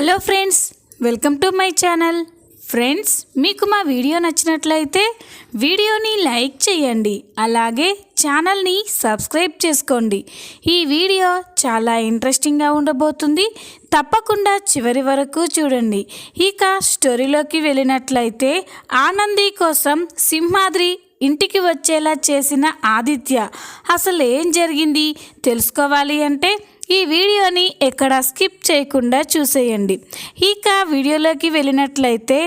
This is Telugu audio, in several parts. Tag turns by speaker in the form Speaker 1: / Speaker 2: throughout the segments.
Speaker 1: Hello friends welcome to my channel. Friends మీకు మా వీడియో నచ్చినట్లయితే వీడియోని లైక్ చేయండి అలాగే ఛానల్ని సబ్స్క్రైబ్ చేసుకోండి. ఈ వీడియో చాలా ఇంట్రెస్టింగ్గా ఉండబోతుంది. తప్పకుండా చివరి వరకు చూడండి. ఇక స్టోరీలోకి వెళ్ళినట్లయితే ఆనంది కోసం సింహాద్రి ఇంటికి వచ్చేలా చేసిన ఆదిత్య. అసలు ఏం జరిగింది? తెలుసుకోవాలి అంటే ఈ వీడియోని ఎక్కడ స్కిప్ చేయకుండా చూసేయండి. ఇక వీడియోలోకి వెళ్ళినట్లయితే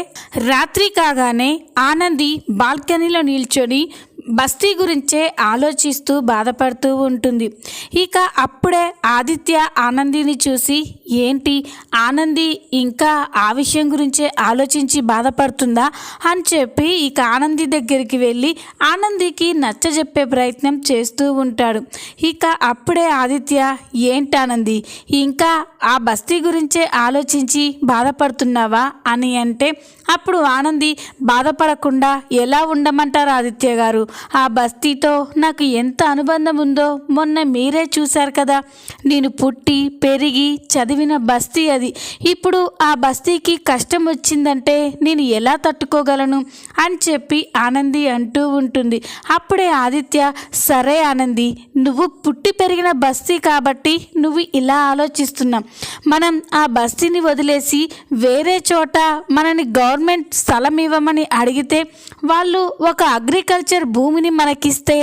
Speaker 1: రాత్రి కాగానే ఆనంది బాల్కనీలో నిల్చొని బస్తీ గురించే ఆలోచిస్తూ బాధపడుతూ ఉంటుంది. ఇక అప్పుడే ఆదిత్య ఆనందిని చూసి ఏంటి? ఆనంది ఇంకా ఆ విషయం గురించే ఆలోచించి బాధపడుతుందా? అని చెప్పి ఇక ఆనంది దగ్గరికి వెళ్ళి ఆనందికి నచ్చజెప్పే ప్రయత్నం చేస్తూ ఉంటాడు. ఇక అప్పుడే ఆదిత్య ఏంటి ఆనంది? ఇంకా ఆ బస్తీ గురించే ఆలోచించి బాధపడుతున్నావా? అని అంటే అప్పుడు ఆనంది బాధపడకుండా ఎలా ఉండమంటారు ఆదిత్య గారు? ఆ బస్తీతో నాకు ఎంత అనుబంధం ఉందో మొన్న మీరే చూశారు కదా. నేను పుట్టి పెరిగి చదివిన బస్తీ అది. ఇప్పుడు ఆ బస్తీకి కష్టం వచ్చిందంటే నేను ఎలా తట్టుకోగలను? అని చెప్పి ఆనంది అంటూ ఉంటుంది. అప్పుడే ఆదిత్య సరే ఆనంది నువ్వు పుట్టి పెరిగిన బస్తీ కాబట్టి నువ్వు ఇలా ఆలోచిస్తున్నాం. మనం ఆ బస్తీని వదిలేసి వేరే చోట మనని గవర్నమెంట్ స్థలం ఇవ్వమని అడిగితే వాళ్ళు ఒక అగ్రికల్చర్ భూమిని మనకిస్తే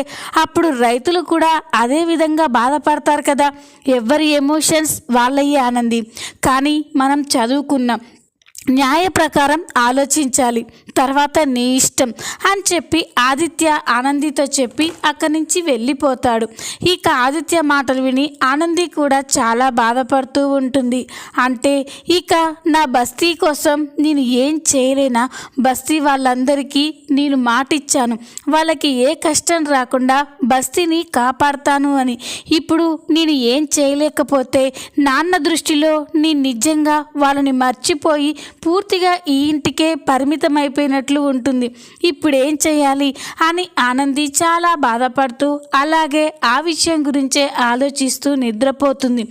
Speaker 1: అప్పుడు రైతులు కూడా అదే విధంగా బాధపడతారు కదా. ఎవరి ఎమోషన్స్ వాళ్ళయ్యే ఆనంది. కానీ మనం చదువుకున్నాం. న్యాయ ప్రకారం ఆలోచించాలి. తర్వాత నీ ఇష్టం అని చెప్పి ఆదిత్య ఆనందితో చెప్పి అక్కడి నుంచి వెళ్ళిపోతాడు. ఇక ఆదిత్య మాటలు విని ఆనంది కూడా చాలా బాధపడుతూ ఉంటుంది. అంటే ఇక నా బస్తీ కోసం నేను ఏం చేయలేనా? బస్తీ వాళ్ళందరికీ నేను మాటిచ్చాను. వాళ్ళకి ఏ కష్టం రాకుండా బస్తీని కాపాడతాను అని. ఇప్పుడు నేను ఏం చేయలేకపోతే నాన్న దృష్టిలో నేను నిజంగా వాళ్ళని మర్చిపోయి పూర్తిగా ఈ ఇంటికే పరిమితమైపోయినట్లు ఉంటుంది. ఇప్పుడు ఏం చేయాలి? అని ఆనంది చాలా బాధపడుతూ అలాగే ఆ విషయం గురించే ఆలోచిస్తూ నిద్రపోతుంది.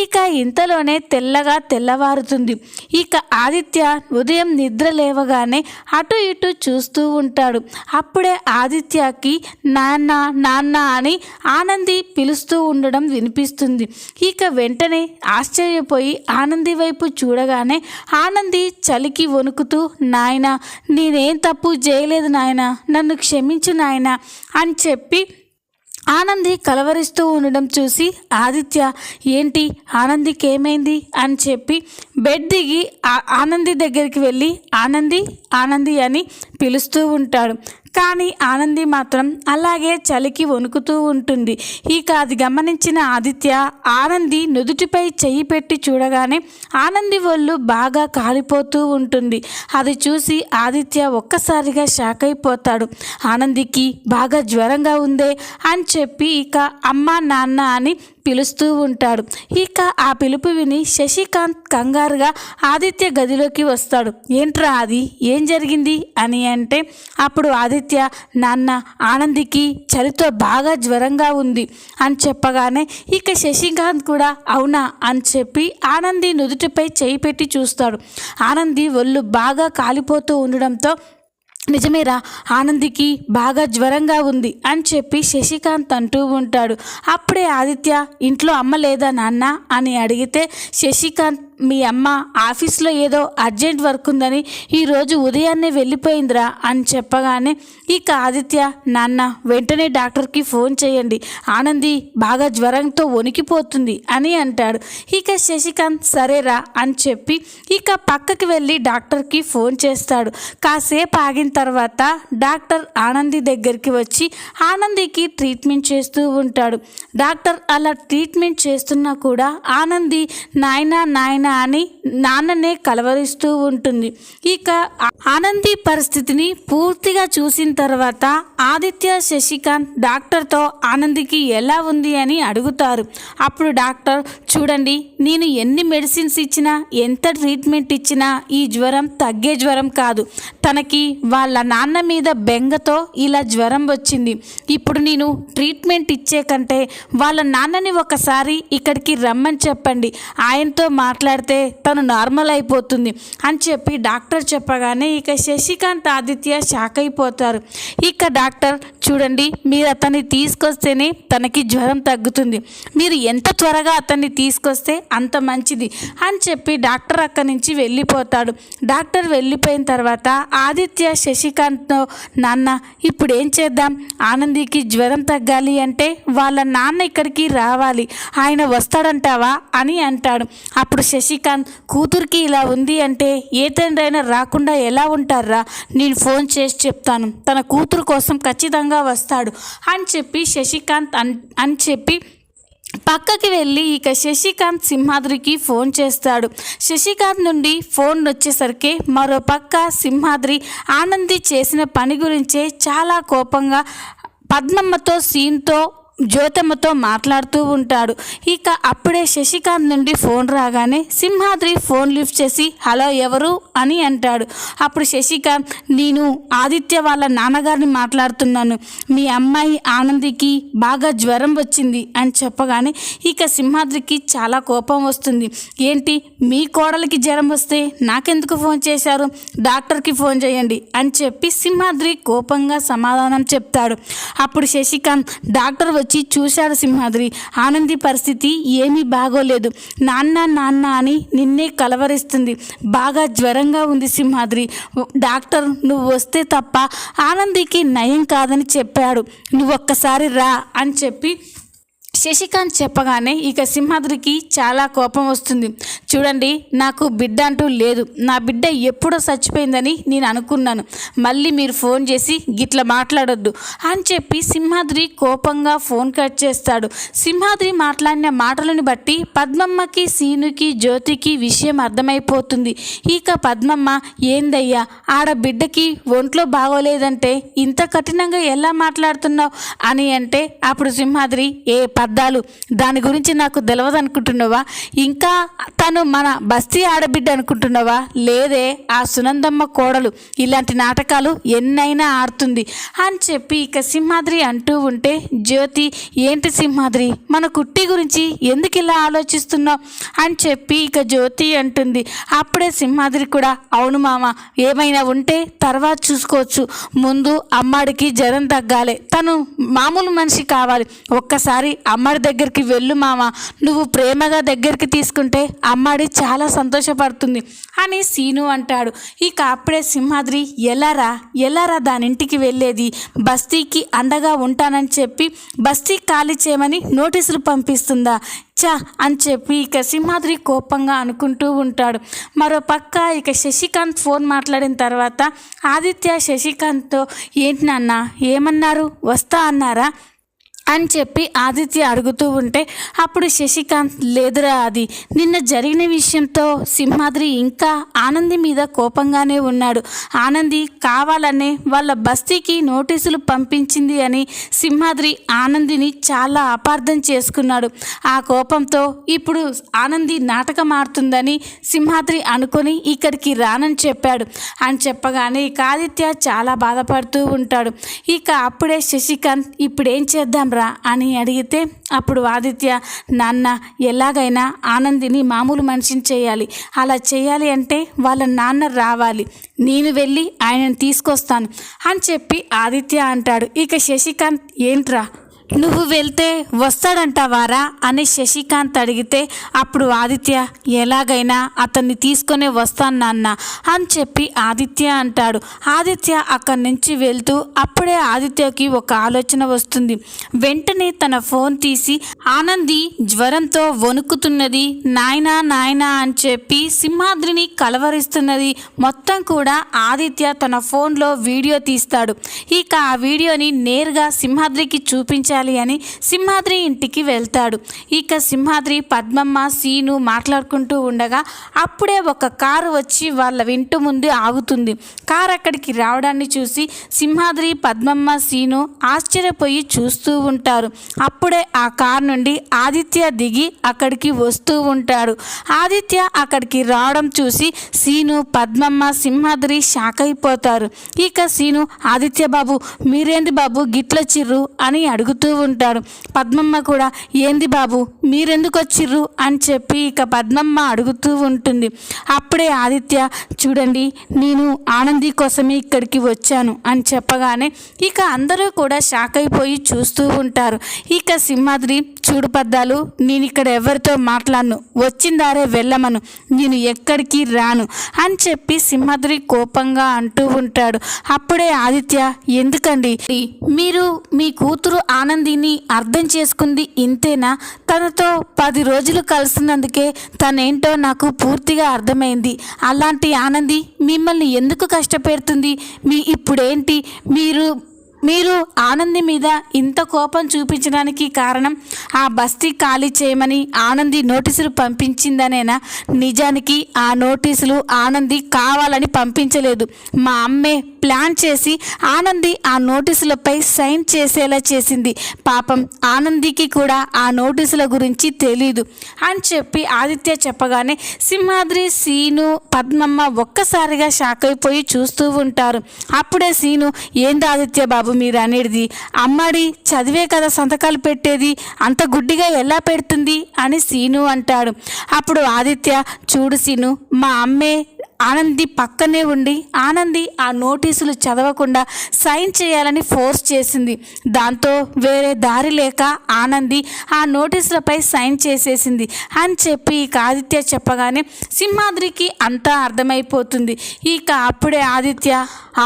Speaker 1: ఇక ఇంతలోనే తెల్లగా తెల్లవారుతుంది. ఇక ఆదిత్య ఉదయం నిద్ర లేవగానే అటు ఇటు చూస్తూ ఉంటాడు. అప్పుడే ఆదిత్యకి నాన్న నాన్న అని ఆనంది పిలుస్తూ ఉండడం వినిపిస్తుంది. ఇక వెంటనే ఆశ్చర్యపోయి ఆనంది వైపు చూడగానే ఆనంది చలికి వణుకుతూ నాయన నేనేం తప్పు చేయలేదు నాయన నన్ను క్షమించు నాయన అని చెప్పి ఆనంది కలవరిస్తూ ఉండడం చూసి ఆదిత్య ఏంటి? ఆనందికి ఏమైంది? అని చెప్పి బెడ్ దిగి ఆ- ఆనంది దగ్గరికి వెళ్ళి ఆనంది ఆనంది అని పిలుస్తూ ఉంటాడు. కానీ ఆనంది మాత్రం అలాగే చలికి వణుకుతూ ఉంటుంది. ఇక అది గమనించిన ఆదిత్య ఆనంది నుదుటిపై చెయ్యి పెట్టి చూడగానే ఆనంది ఒళ్ళు బాగా కాలిపోతూ ఉంటుంది. అది చూసి ఆదిత్య ఒక్కసారిగా షాక్ అయిపోతాడు. ఆనందికి బాగా జ్వరంగా ఉందే అని చెప్పి ఇక అమ్మ నాన్న అని పిలుస్తూ ఉంటాడు. ఇక ఆ పిలుపు విని శశికాంత్ కంగారుగా ఆదిత్య గదిలోకి వస్తాడు. ఏంట్రా అది? ఏం జరిగింది? అని అంటే అప్పుడు ఆదిత్య నాన్న ఆనందికి చలితో బాగా జ్వరంగా ఉంది అని చెప్పగానే ఇక శశికాంత్ కూడా అవునా? అని చెప్పి ఆనంది నుదుటిపై చేయి పెట్టి చూస్తాడు. ఆనంది ఒళ్ళు బాగా కాలిపోతూ ఉండడంతో నిజమేరా ఆనందికి బాగా జ్వరంగా ఉంది అని చెప్పి శశికాంత్ అంటూ ఉంటాడు. అప్పుడే ఆదిత్య ఇంట్లో అమ్మ లేదా నాన్న? అని అడిగితే శశికాంత్ మీ అమ్మ ఆఫీస్లో ఏదో అర్జెంట్ వర్క్ ఉందని ఈరోజు ఉదయాన్నే వెళ్ళిపోయిందిరా అని చెప్పగానే ఇక ఆదిత్య నాన్న వెంటనే డాక్టర్కి ఫోన్ చేయండి. ఆనంది బాగా జ్వరంతో వణికిపోతుంది అని అంటాడు. ఇక శశికాంత్ సరేరా అని చెప్పి ఇక పక్కకి వెళ్ళి డాక్టర్కి ఫోన్ చేస్తాడు. కాసేపు ఆగిన తర్వాత డాక్టర్ ఆనంది దగ్గరికి వచ్చి ఆనందికి ట్రీట్మెంట్ చేస్తూ ఉంటాడు. డాక్టర్ అలా ట్రీట్మెంట్ చేస్తున్నా కూడా ఆనంది నాయన నాయన నాని నాన్ననే కలవరిస్తూ ఉంటుంది. ఇక ఆనంది పరిస్థితిని పూర్తిగా చూసిన తర్వాత ఆదిత్య శశికాంత్ డాక్టర్తో ఆనందికి ఎలా ఉంది అని అడుగుతారు. అప్పుడు డాక్టర్ చూడండి నేను ఎన్ని మెడిసిన్స్ ఇచ్చినా ఎంత ట్రీట్మెంట్ ఇచ్చినా ఈ జ్వరం తగ్గే జ్వరం కాదు. తనకి వాళ్ళ నాన్న మీద బెంగతో ఇలా జ్వరం వచ్చింది. ఇప్పుడు నేను ట్రీట్మెంట్ ఇచ్చే కంటే వాళ్ళ నాన్నని ఒకసారి ఇక్కడికి రమ్మని చెప్పండి. ఆయనతో మాట్లాడి మాట్లాడితే తను నార్మల్ అయిపోతుంది అని చెప్పి డాక్టర్ చెప్పగానే ఇక శశికాంత్ ఆదిత్య షాక్ అయిపోతారు. ఇక డాక్టర్ చూడండి మీరు అతన్ని తీసుకొస్తేనే తనకి జ్వరం తగ్గుతుంది. మీరు ఎంత త్వరగా అతన్ని తీసుకొస్తే అంత మంచిది అని చెప్పి డాక్టర్ అక్కడి నుంచి వెళ్ళిపోతాడు. డాక్టర్ వెళ్ళిపోయిన తర్వాత ఆదిత్య శశికాంత్తో నాన్న ఇప్పుడు ఏం చేద్దాం? ఆనందికి జ్వరం తగ్గాలి అంటే వాళ్ళ నాన్న ఇక్కడికి రావాలి. ఆయన వస్తాడంటావా? అని అంటాడు. అప్పుడు శశికాంత్ కూతురికి ఇలా ఉంది అంటే ఏ తండ్రి అయినా రాకుండా ఎలా ఉంటారా నేను ఫోన్ చేసి చెప్తాను. తన కూతురు కోసం ఖచ్చితంగా వస్తాడు అని చెప్పి శశికాంత్ అన్ అని చెప్పి పక్కకి వెళ్ళి ఇక శశికాంత్ సింహాద్రికి ఫోన్ చేస్తాడు. శశికాంత్ నుండి ఫోన్ వచ్చేసరికి మరో పక్క సింహాద్రి ఆనంది చేసిన పని గురించే చాలా కోపంగా పద్మమ్మతో సీన్తో జ్యోతమ్మతో మాట్లాడుతూ ఉంటాడు. ఇక అప్పుడే శశికాంత్ నుండి ఫోన్ రాగానే సింహాద్రి ఫోన్ లిఫ్ట్ చేసి హలో ఎవరు? అని అంటాడు. అప్పుడు శశికాంత్ నేను ఆదిత్య వాళ్ళ నాన్నగారిని మాట్లాడుతున్నాను. మీ అమ్మాయి ఆనందికి బాగా జ్వరం వచ్చింది అని చెప్పగానే ఇక సింహాద్రికి చాలా కోపం వస్తుంది. ఏంటి మీ కోడలికి జ్వరం వస్తే నాకెందుకు ఫోన్ చేశారు? డాక్టర్కి ఫోన్ చేయండి అని చెప్పి సింహాద్రి కోపంగా సమాధానం చెప్తాడు. అప్పుడు శశికాంత్ డాక్టర్ వచ్చి వచ్చి చూశాడు సింహాద్రి. ఆనంది పరిస్థితి ఏమీ బాగోలేదు. నాన్న నాన్న అని నిన్నే కలవరిస్తుంది. బాగా జ్వరంగా ఉంది సింహాద్రి. డాక్టర్ నువ్వు వస్తే తప్ప ఆనందికి నయం కాదని చెప్పాడు. నువ్వు ఒక్కసారి రా అని చెప్పి శశికాంత్ చెప్పగానే ఇక సింహాద్రికి చాలా కోపం వస్తుంది. చూడండి నాకు బిడ్డ అంటూ లేదు. నా బిడ్డ ఎప్పుడో చచ్చిపోయిందని నేను అనుకున్నాను. మళ్ళీ మీరు ఫోన్ చేసి గిట్ల మాట్లాడొద్దు అని చెప్పి సింహాద్రి కోపంగా ఫోన్ కట్ చేస్తాడు. సింహాద్రి మాట్లాడిన మాటలను బట్టి పద్మమ్మకి సీనుకి జ్యోతికి విషయం అర్థమైపోతుంది. ఇక పద్మమ్మ ఏందయ్యా ఆడ బిడ్డకి ఒంట్లో బాగోలేదంటే ఇంత కఠినంగా ఎలా మాట్లాడుతున్నావు? అని అంటే అప్పుడు సింహాద్రి ఏ పద్ అర్థాలు దాని గురించి నాకు తెలియదు అనుకుంటున్నావా? ఇంకా తను మన బస్తీ ఆడబిడ్డ అనుకుంటున్నావా? లేదే ఆ సునందమ్మ కోడలు ఇలాంటి నాటకాలు ఎన్నైనా ఆడుతుంది అని చెప్పి ఇక సింహాద్రి అంటూ ఉంటే జ్యోతి ఏంటి సింహాద్రి? మన కుట్టి గురించి ఎందుకు ఇలా ఆలోచిస్తున్నావు? అని చెప్పి ఇక జ్యోతి అంటుంది. అప్పుడే సింహాద్రి కూడా అవును మామ ఏమైనా ఉంటే తర్వాత చూసుకోవచ్చు. ముందు అమ్మాడికి జ్వరం తగ్గాలి. తను మామూలు మనిషి కావాలి. ఒక్కసారి అమ్మ అమ్మడి దగ్గరికి వెళ్ళు మామ నువ్వు ప్రేమగా దగ్గరికి తీసుకుంటే అమ్మడి చాలా సంతోషపడుతుంది అని సీను అంటాడు. ఇక అప్పుడే సింహాద్రి ఎలారా ఎలారా దాని ఇంటికి వెళ్ళేది? బస్తీకి అండగా ఉంటానని చెప్పి బస్తీ ఖాళీ చేయమని నోటీసులు పంపిస్తుందా? చా అని చెప్పి ఇక సింహాద్రి కోపంగా అనుకుంటూ ఉంటాడు. మరో పక్క ఇక శశికాంత్ ఫోన్ మాట్లాడిన తర్వాత ఆదిత్య శశికాంత్తో ఏంటి నాన్న? ఏమన్నారు? వస్తా అన్నారా? అని చెప్పి ఆదిత్య అడుగుతూ ఉంటే అప్పుడు శశికాంత్ లేదురా అది నిన్న జరిగిన విషయంతో సింహాద్రి ఇంకా ఆనంది మీద కోపంగానే ఉన్నాడు. ఆనంది కావాలనే వాళ్ళ బస్తీకి నోటీసులు పంపించింది అని సింహాద్రి ఆనందిని చాలా అపార్థం చేసుకున్నాడు. ఆ కోపంతో ఇప్పుడు ఆనంది నాటకం ఆడుతుందని సింహాద్రి అనుకొని ఇక్కడికి రానని చెప్పాడు. అని చెప్పగానే ఇక ఆదిత్య చాలా బాధపడుతూ ఉంటాడు. ఇక అప్పుడే శశికాంత్ ఇప్పుడేం చేద్దాం రా అని అడిగితే అప్పుడు ఆదిత్య నాన్న ఎలాగైనా ఆనందిని మామూలు మనిషిని చేయాలి. అలా చేయాలి అంటే వాళ్ళ నాన్న రావాలి. నేను వెళ్ళి ఆయనను తీసుకొస్తాను అని చెప్పి ఆదిత్య అంటాడు. ఇక శశికాంత్ ఏంట్రా? నువ్వు వెళ్తే వస్తాడంటావారా? అని శశికాంత్ అడిగితే అప్పుడు ఆదిత్య ఎలాగైనా అతన్ని తీసుకొని వస్తాను నాన్న అని చెప్పి ఆదిత్య అంటాడు. ఆదిత్య అక్కడి నుంచి వెళ్తూ అప్పుడే ఆదిత్యకి ఒక ఆలోచన వస్తుంది. వెంటనే తన ఫోన్ తీసి ఆనంది జ్వరంతో వణుకుతున్నది నాయనా నాయనా అని చెప్పి సింహాద్రిని కలవరిస్తున్నది మొత్తం కూడా ఆదిత్య తన ఫోన్లో వీడియో తీస్తాడు. ఇక ఆ వీడియోని నేరుగా సింహాద్రికి చేయాలి అని సింహాద్రి ఇంటికి వెళ్తాడు. ఇక సింహాద్రి పద్మమ్మ సీను మాట్లాడుకుంటూ ఉండగా అప్పుడే ఒక కారు వచ్చి వాళ్ళ ఇంటి ముందు ఆగుతుంది. కారు అక్కడికి రావడాన్ని చూసి సింహాద్రి పద్మమ్మ సీను ఆశ్చర్యపోయి చూస్తూ ఉంటారు. అప్పుడే ఆ కారు నుండి ఆదిత్య దిగి అక్కడికి వస్తూ ఉంటాడు. ఆదిత్య అక్కడికి రావడం చూసి సీను పద్మమ్మ సింహాద్రి షాక్ అయిపోతారు. ఇక సీను ఆదిత్య బాబు మీరేంది బాబు గిట్లొచ్చిర్రు? అని అడుగుతూ ఉంటాడు. పద్మమ్మ కూడా ఏంది బాబు మీరెందుకు వచ్చిర్రు? అని చెప్పి ఇక పద్మమ్మ అడుగుతూ ఉంటుంది. అప్పుడే ఆదిత్య చూడండి నేను ఆనంది కోసమే ఇక్కడికి వచ్చాను అని చెప్పగానే ఇక అందరూ కూడా షాక్ అయిపోయి చూస్తూ ఉంటారు. ఇక సింహాద్రి చూడు పద్దాలు నేను ఇక్కడ ఎవరితో మాట్లాడను? వచ్చిందారే వెళ్ళమను. నేను ఎక్కడికి రాను అని చెప్పి సింహాద్రి కోపంగా అంటూ ఉంటాడు. అప్పుడే ఆదిత్య ఎందుకండి? మీరు మీ కూతురు ఆనందిని అర్థం చేసుకుంది ఇంతేనా? తనతో పది రోజులు కలిసినందుకే తనేంటో నాకు పూర్తిగా అర్థమైంది. అలాంటి ఆనంది మిమ్మల్ని ఎందుకు కష్టపెడుతుంది? మీ ఇప్పుడేంటి? మీరు మీరు ఆనంది మీద ఇంత కోపం చూపించడానికి కారణం ఆ బస్తీ ఖాళీ చేయమని ఆనంది నోటీసులు పంపించిందనేనా? నిజానికి ఆ నోటీసులు ఆనంది కావాలని పంపించలేదు. మా అమ్మే ప్లాన్ చేసి ఆనంది ఆ నోటీసులపై సైన్ చేసేలా చేసింది. పాపం ఆనందికి కూడా ఆ నోటీసుల గురించి తెలీదు. అని చెప్పి ఆదిత్య చెప్పగానే సింహాద్రి సీను పద్మమ్మ ఒక్కసారిగా షాక్ అయిపోయి చూస్తూ ఉంటారు. అప్పుడే సీను ఏంది ఆదిత్య బాబు మీరు అనేది అమ్మాడి చదివే కదా సంతకాలు పెట్టేది అంత గుడ్డిగా ఎలా పెడుతుంది అని సీను అంటాడు. అప్పుడు ఆదిత్య చూడు సీను మా అమ్మే ఆనంది పక్కనే ఉండి ఆనంది ఆ నోటీసులు చదవకుండా సైన్ చేయాలని ఫోర్స్ చేసింది. దాంతో వేరే దారి లేక ఆనంది ఆ నోటీసులపై సైన్ చేసేసింది అని చెప్పి ఇక ఆదిత్య చెప్పగానే సింహాద్రికి అంతా అర్థమైపోతుంది. ఇక అప్పుడే ఆదిత్య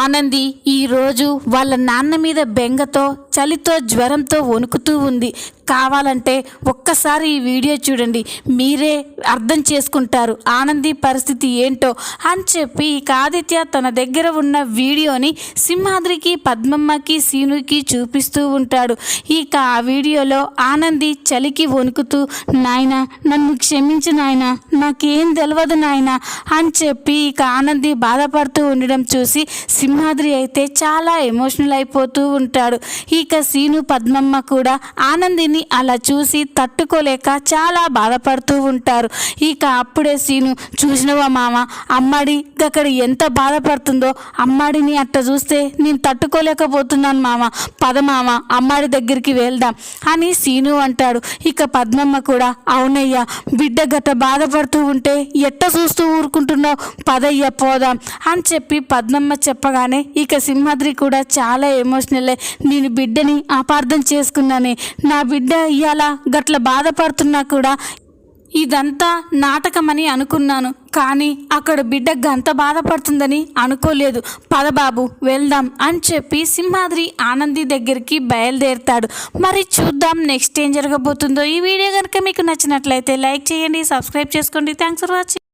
Speaker 1: ఆనంది ఈరోజు వాళ్ళ నాన్న మీద బెంగతో చలితో జ్వరంతో వణుకుతూ ఉంది. కావాలంటే ఒక్కసారి ఈ వీడియో చూడండి. మీరే అర్థం చేసుకుంటారు. ఆనంది పరిస్థితి ఏంటో అని చెప్పి ఇక ఆదిత్య తన దగ్గర ఉన్న వీడియోని సింహాద్రికి పద్మమ్మకి సీనుకి చూపిస్తూ ఉంటాడు. ఇక ఆ వీడియోలో ఆనంది చలికి వణుకుతూ నాయన నన్ను క్షమించు నాయన నాకేం తెలియదు నాయన అని చెప్పి ఇక ఆనంది బాధపడుతూ ఉండడం చూసి సింహాద్రి అయితే చాలా ఎమోషనల్ అయిపోతూ ఉంటాడు. ఈ ఇక సీను పద్మమ్మ కూడా ఆనందిని అలా చూసి తట్టుకోలేక చాలా బాధపడుతూ ఉంటారు. ఇక అప్పుడే సీను చూసినవా మామ అమ్మాడి అక్కడ ఎంత బాధపడుతుందో అమ్మాడిని అట్ట చూస్తే నేను తట్టుకోలేకపోతున్నాను మామ పద మామ అమ్మాడి దగ్గరికి వెళ్దాం అని సీను అంటాడు. ఇక పద్మమ్మ కూడా అవునయ్యా బిడ్డ గట్ట బాధపడుతూ ఉంటే ఎట్ట చూస్తూ ఊరుకుంటున్నావు? పదయ్య పోదాం అని చెప్పి పద్మమ్మ చెప్పగానే ఇక సింహాద్రి కూడా చాలా ఎమోషనల్ అయ్యి, నేను బిడ్డని అపార్థం చేసుకున్నానే. నా బిడ్డ ఇవాళ గట్ల బాధపడుతున్నా కూడా ఇదంతా నాటకమని అనుకున్నాను. కానీ అక్కడ బిడ్డ గంత బాధపడుతుందని అనుకోలేదు. పదబాబు వెళ్దాం అని చెప్పి సింహాద్రి ఆనంది దగ్గరికి బయలుదేరుతాడు. మరి చూద్దాం నెక్స్ట్ ఏం జరగబోతుందో. ఈ వీడియో కనుక మీకు నచ్చినట్లయితే లైక్ చేయండి సబ్స్క్రైబ్ చేసుకోండి. Thanks for watching.